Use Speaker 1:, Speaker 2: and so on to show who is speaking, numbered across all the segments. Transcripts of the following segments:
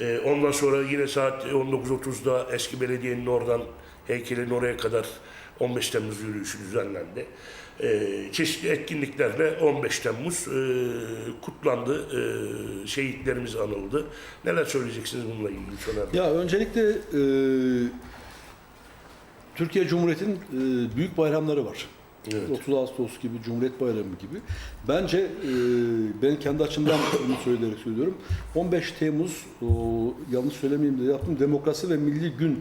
Speaker 1: E, ondan sonra yine saat 19.30'da eski belediyenin oradan heykelin oraya kadar 15 Temmuz yürüyüşü düzenlendi. E, çeşitli etkinliklerle 15 Temmuz e, kutlandı. E, şehitlerimiz anıldı. Neler söyleyeceksiniz bununla ilgili Soner?
Speaker 2: Ya öncelikle e, Türkiye Cumhuriyeti'nin e, büyük bayramları var.
Speaker 1: Evet.
Speaker 2: 30 Ağustos gibi, Cumhuriyet Bayramı gibi. Bence e, ben kendi açımdan bunu söyleyerek söylüyorum. 15 Temmuz, o, yanlış söylemeyeyim de yaptım, Demokrasi ve Milli Gün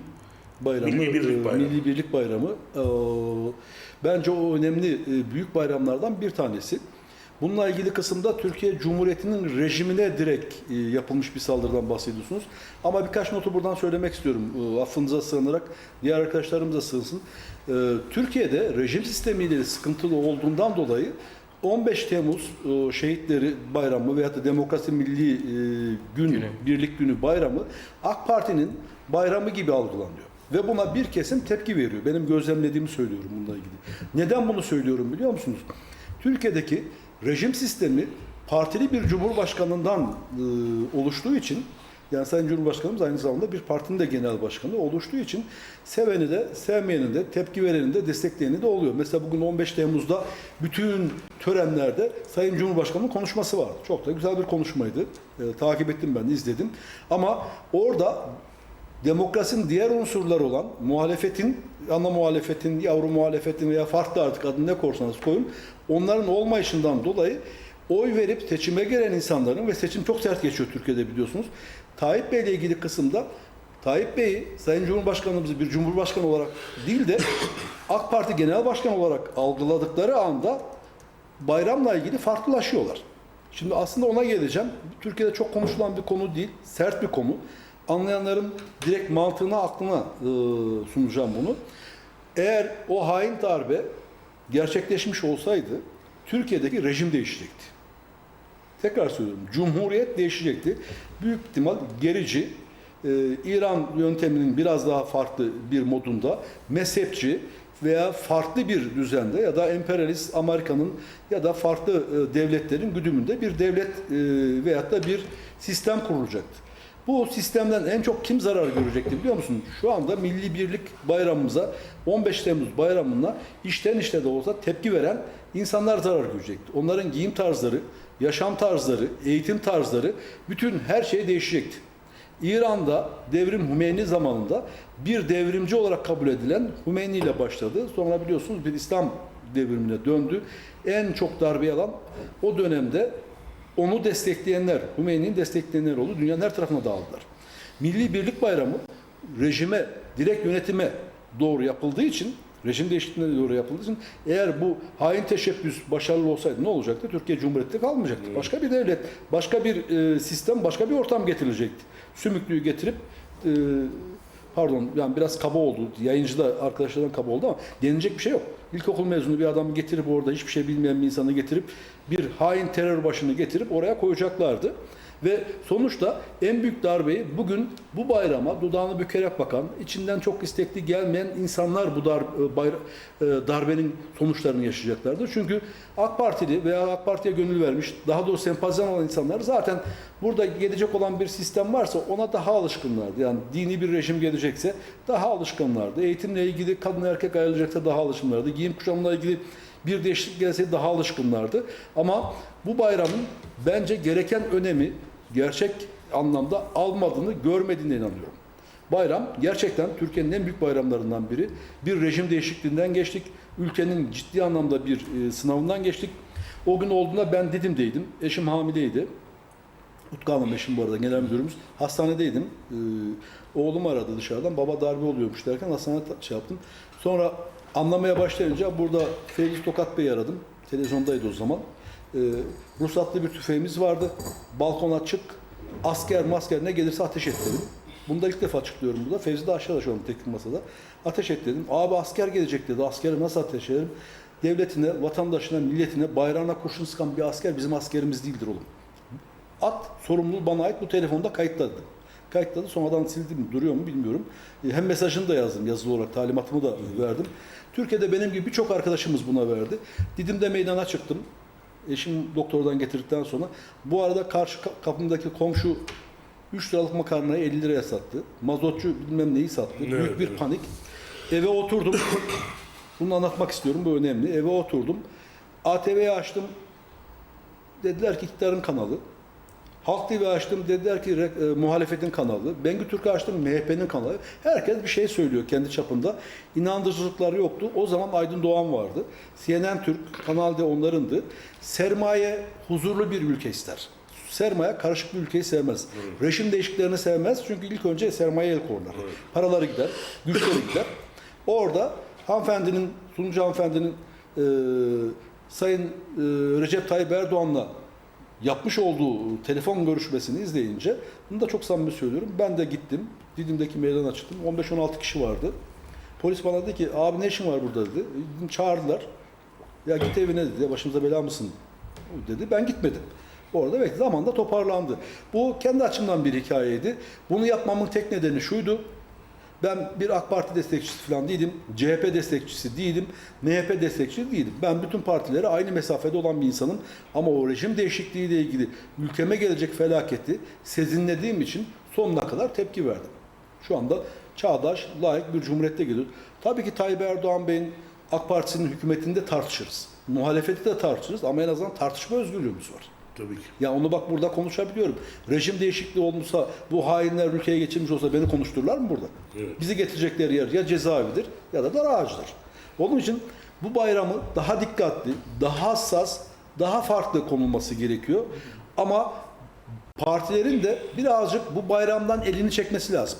Speaker 2: Bayramı.
Speaker 1: Milli Birlik
Speaker 2: e,
Speaker 1: Bayramı.
Speaker 2: Milli Birlik Bayramı. E, bence o önemli e, büyük bayramlardan bir tanesi. Bununla ilgili kısımda Türkiye Cumhuriyeti'nin rejimine direkt e, yapılmış bir saldırıdan bahsediyorsunuz. Ama birkaç notu buradan söylemek istiyorum. E, affınıza sığınarak diğer arkadaşlarımız da sığınsın. E, Türkiye'de rejim sistemiyle sıkıntılı olduğundan dolayı 15 Temmuz e, şehitleri bayramı veyahut da Demokrasi Milli e, Gün,
Speaker 3: Günü.
Speaker 2: Birlik Günü bayramı AK Parti'nin bayramı gibi algılanıyor. Ve buna bir kesim tepki veriyor. Benim gözlemlediğimi söylüyorum bununla ilgili. Neden bunu söylüyorum biliyor musunuz? Türkiye'deki rejim sistemi partili bir cumhurbaşkanından e, oluştuğu için yani Sayın Cumhurbaşkanımız aynı zamanda bir partinin de genel başkanı oluştuğu için seveni de, sevmeyeni de, tepki vereni de, destekleyeni de oluyor. Mesela bugün 15 Temmuz'da bütün törenlerde Sayın Cumhurbaşkanı'nın konuşması vardı. Çok da güzel bir konuşmaydı. E, takip ettim ben izledim. Ama orada demokrasinin diğer unsurları olan muhalefetin, ana muhalefetin, yavru muhalefetin veya farklı artık adını ne korsanız koyun, onların olmayışından dolayı oy verip seçime gelen insanların ve seçim çok sert geçiyor Türkiye'de biliyorsunuz. Tayyip Bey ile ilgili kısımda Tayyip Bey'i Sayın Cumhurbaşkanımızı bir cumhurbaşkanı olarak değil de AK Parti Genel Başkanı olarak algıladıkları anda bayramla ilgili farklılaşıyorlar. Şimdi aslında ona geleceğim. Türkiye'de çok konuşulan bir konu değil, sert bir konu. Anlayanların direkt mantığına, aklına e, sunacağım bunu. Eğer o hain darbe gerçekleşmiş olsaydı Türkiye'deki rejim değişecekti. Tekrar söylüyorum, Cumhuriyet değişecekti. Büyük ihtimal gerici, e, İran yönteminin biraz daha farklı bir modunda, mezhepçi veya farklı bir düzende ya da emperyalist Amerika'nın ya da farklı e, devletlerin güdümünde bir devlet e, veyahut da bir sistem kurulacaktı. Bu sistemden en çok kim zarar görecekti biliyor musun? Şu anda Milli Birlik Bayramımıza 15 Temmuz bayramına içten içte de olsa tepki veren insanlar zarar görecekti. Onların giyim tarzları, yaşam tarzları, eğitim tarzları bütün her şey değişecekti. İran'da devrim Hümeyni zamanında bir devrimci olarak kabul edilen Hümeyni ile başladı. Sonra biliyorsunuz bir İslam devrimine döndü. En çok darbe alan o dönemde onu destekleyenler, Hümeyni'yi destekleyenler oldu. Dünyanın her tarafına dağıldılar. Milli Birlik Bayramı rejime, direkt yönetime doğru yapıldığı için, rejim değişikliğine doğru yapıldığı için eğer bu hain teşebbüs başarılı olsaydı ne olacaktı? Türkiye Cumhuriyeti kalmayacaktı. Başka bir devlet, başka bir e, sistem, başka bir ortam getirilecekti. Sümüklüyü getirip e, pardon yani biraz kaba oldu. Yayıncı da arkadaşlardan kaba oldu ama denilecek bir şey yok. İlkokul mezunu bir adamı getirip orada hiçbir şey bilmeyen bir insanı getirip bir hain terör başını getirip oraya koyacaklardı. Ve sonuçta en büyük darbeyi bugün bu bayrama dudağını bükerek bakan, içinden çok istekli gelmeyen insanlar bu dar, e, bayra- e, darbenin sonuçlarını yaşayacaklardır. Çünkü AK Partili veya AK Parti'ye gönül vermiş, daha doğrusu sempatizan olan insanlar zaten burada gelecek olan bir sistem varsa ona daha alışkınlardı. Yani dini bir rejim gelecekse daha alışkınlardı. Eğitimle ilgili kadın erkek ayrılacaksa daha alışkınlardı. Giyim kuşamla ilgili bir değişiklik gelse daha alışkınlardı. Ama bu bayramın bence gereken önemi gerçek anlamda almadığını, görmediğine inanıyorum. Bayram gerçekten Türkiye'nin en büyük bayramlarından biri. Bir rejim değişikliğinden geçtik. Ülkenin ciddi anlamda bir e, sınavından geçtik. O gün olduğunda ben Didim'deydim. Eşim hamileydi. Utku Hanım eşim bu arada genel müdürümüz. Hastanedeydim. Ee, oğlum aradı dışarıdan. Baba darbe oluyormuş derken hastanede ta- şey yaptım. Sonra anlamaya başlayınca burada Feyzi Tokat Bey'i aradım. Televizyondaydı o zaman. Ee, ruhsatlı bir tüfeğimiz vardı. Balkon açık. Asker masker ne gelirse ateş et dedim. Bunu da ilk defa açıklıyorum burada. Fevzi de aşağıda şu an teknik masada. Ateş et dedim. Abi asker gelecek dedi. Askere nasıl ateş ederim? Devletine, vatandaşına, milletine, bayrağına kurşun sıkan bir asker bizim askerimiz değildir oğlum. At sorumluluğu bana ait bu telefonda kayıtladı. Kayıtladı sonradan sildim duruyor mu bilmiyorum. E, Hem mesajını da yazdım yazılı olarak talimatımı da verdim. Türkiye'de benim gibi birçok arkadaşımız buna verdi. Didim'de meydana çıktım. Eşim doktordan getirdikten sonra. Bu arada karşı ka- kapımdaki komşu 3 liralık makarnayı 50 liraya sattı. Mazotçu bilmem neyi sattı.
Speaker 1: Evet,
Speaker 2: Büyük bir
Speaker 1: evet.
Speaker 2: panik. Eve oturdum. Bunu anlatmak istiyorum. Bu önemli. Eve oturdum. ATV'yi açtım. Dediler ki iktidarın kanalı. Halk TV açtım dediler ki e, muhalefetin kanalı. Bengü Türk'ü açtım MHP'nin kanalı. Herkes bir şey söylüyor kendi çapında. İnandırıcılıkları yoktu. O zaman Aydın Doğan vardı. CNN Türk, Kanal D onlarındı. Sermaye huzurlu bir ülke ister. Sermaye karışık bir ülkeyi sevmez. Rejim değişiklerini sevmez. Çünkü ilk önce sermaye el korlar. Paraları gider, güçleri gider. Orada hanımefendinin, sunucu hanımefendinin e, Sayın e, Recep Tayyip Erdoğan'la yapmış olduğu telefon görüşmesini izleyince bunu da çok samimi söylüyorum. Ben de gittim. Didim'deki meydana çıktım. 15-16 kişi vardı. Polis bana dedi ki abi ne işin var burada dedi. Çağırdılar. Ya git evine dedi. Başımıza bela mısın dedi. Ben gitmedim. Orada belki zamanla toparlandı. Bu kendi açımdan bir hikayeydi. Bunu yapmamın tek nedeni şuydu. Ben bir AK Parti destekçisi falan değilim. CHP destekçisi değilim. MHP destekçisi değilim. Ben bütün partilere aynı mesafede olan bir insanım. Ama o rejim değişikliğiyle ilgili ülkeme gelecek felaketi sezinlediğim için sonuna kadar tepki verdim. Şu anda çağdaş, layık bir cumhuriyette geliyoruz. Tabii ki Tayyip Erdoğan Bey'in AK Partisi'nin hükümetinde tartışırız. Muhalefeti de tartışırız ama en azından tartışma özgürlüğümüz var.
Speaker 1: Tabii ki.
Speaker 2: Ya onu bak burada konuşabiliyorum. Rejim değişikliği olmuşsa, bu hainler ülkeye geçirmiş olsa beni konuştururlar mı burada?
Speaker 1: Evet.
Speaker 2: Bizi getirecekleri yer ya cezaevidir ya da dar ağacıdır. Onun için bu bayramı daha dikkatli, daha hassas, daha farklı konulması gerekiyor. Ama partilerin de birazcık bu bayramdan elini çekmesi lazım.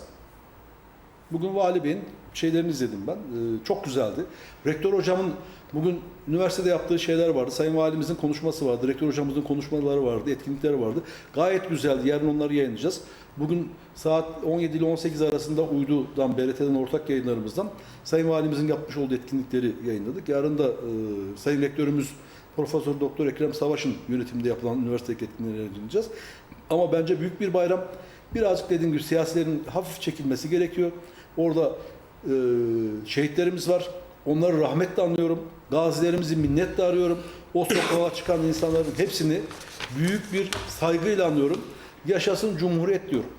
Speaker 2: Bugün Vali Bey'in şeylerini izledim ben. Ee, çok güzeldi. Rektör hocamın bugün üniversitede yaptığı şeyler vardı. Sayın Valimizin konuşması vardı. Rektör hocamızın konuşmaları vardı. Etkinlikleri vardı. Gayet güzeldi. Yarın onları yayınlayacağız. Bugün saat 17 ile 18 arasında Uydu'dan, BRT'den ortak yayınlarımızdan Sayın Valimizin yapmış olduğu etkinlikleri yayınladık. Yarın da e, Sayın Rektörümüz Profesör Doktor Ekrem Savaş'ın yönetiminde yapılan üniversite etkinlikleri yayınlayacağız. Ama bence büyük bir bayram. Birazcık dediğim gibi siyasilerin hafif çekilmesi gerekiyor. Orada e, şehitlerimiz var. Onları rahmetle anıyorum. Gazilerimizi minnetle arıyorum. O sokağa çıkan insanların hepsini büyük bir saygıyla anıyorum. Yaşasın Cumhuriyet diyorum.